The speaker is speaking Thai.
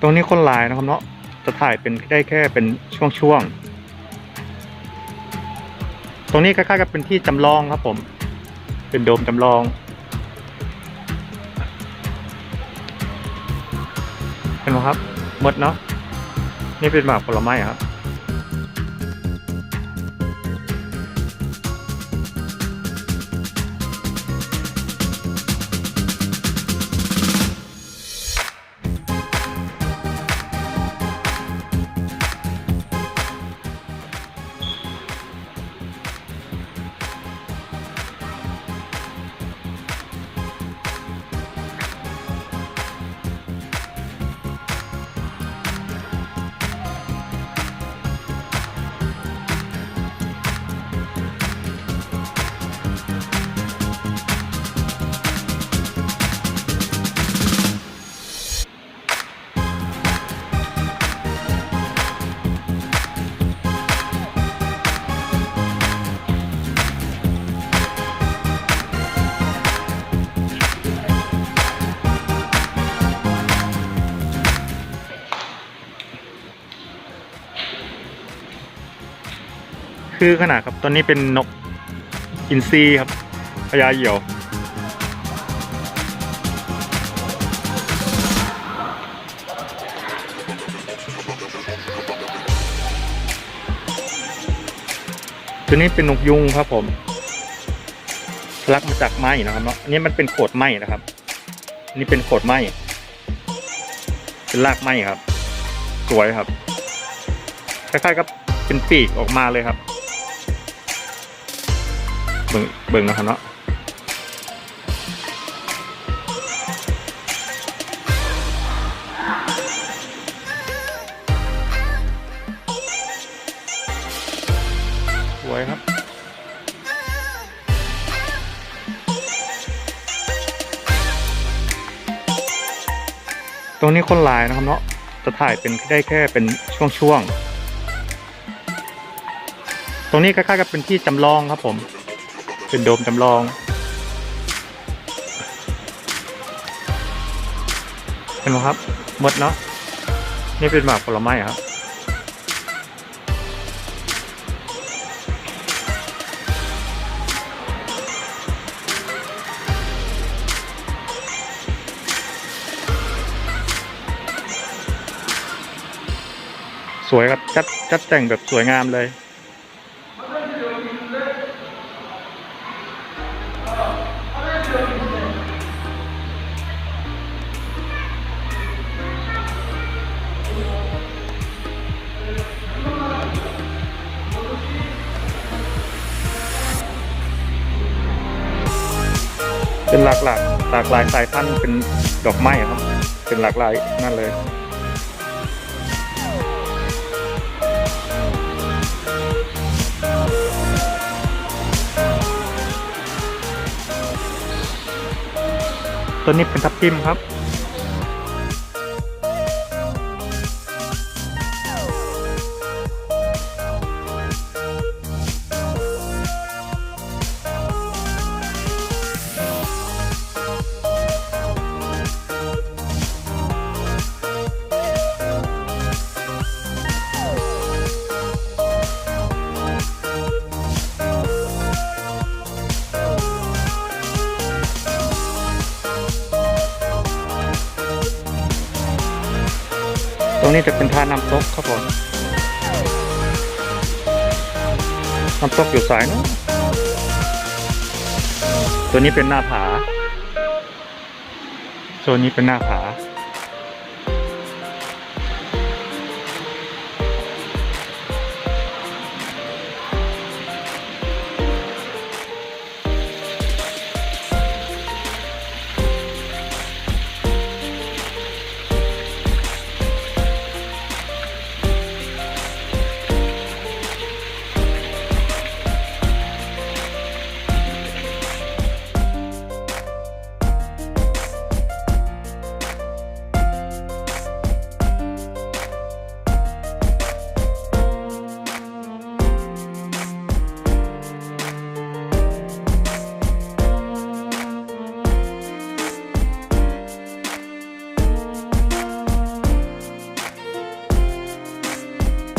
ตรงนี้คนหลายนะครับเนาะจะถ่ายเป็นได้แค่เป็นช่วงๆ ตรงนี้คล้ายๆกับเป็นที่จำลองครับผม เป็นโดมจำลอง เห็นไหมครับหมดเนาะ นี่เป็นหมากผลไม้ครับ คือขนาดครับตอนนี้เป็นนกอินทรีครับพญาเหยี่ยวตัวนี้เป็นนกยุงครับผมลักมาจากไม้นะครับเนาะอันนี้มันเป็นโขดไม้นะครับ นี่เป็นโขดไม้เป็นรากไม้ครับ สวยครับคล้ายๆกับเป็นปีกออกมาเลยครับ บิ่งเบิ่งนะครับเนาะสวยครับตรงนี้คนหลายนะครับเนาะจะถ่ายเป็นได้แค่เป็นช่วงๆ ตรงนี้คล้ายๆกับเป็นที่จำลองครับผม เป็นโดมจำลอง เห็นไหมครับหมดเนาะนี่เป็นหมากผลไม้ครับสวยครับจัดจัดแต่งแบบสวยงามเลย เป็นหลากหลากหลากหลายสายพันธุ์เป็นดอกไม้ครับ เป็นหลากหลายนั่นเลยตัวนี้เป็นทับทิมครับ นี้จะเป็นท่าน้ำตกครับผมน้ำตกอยู่สายนู้นตัวนี้เป็นหน้าผาโซนนี้เป็นหน้าผา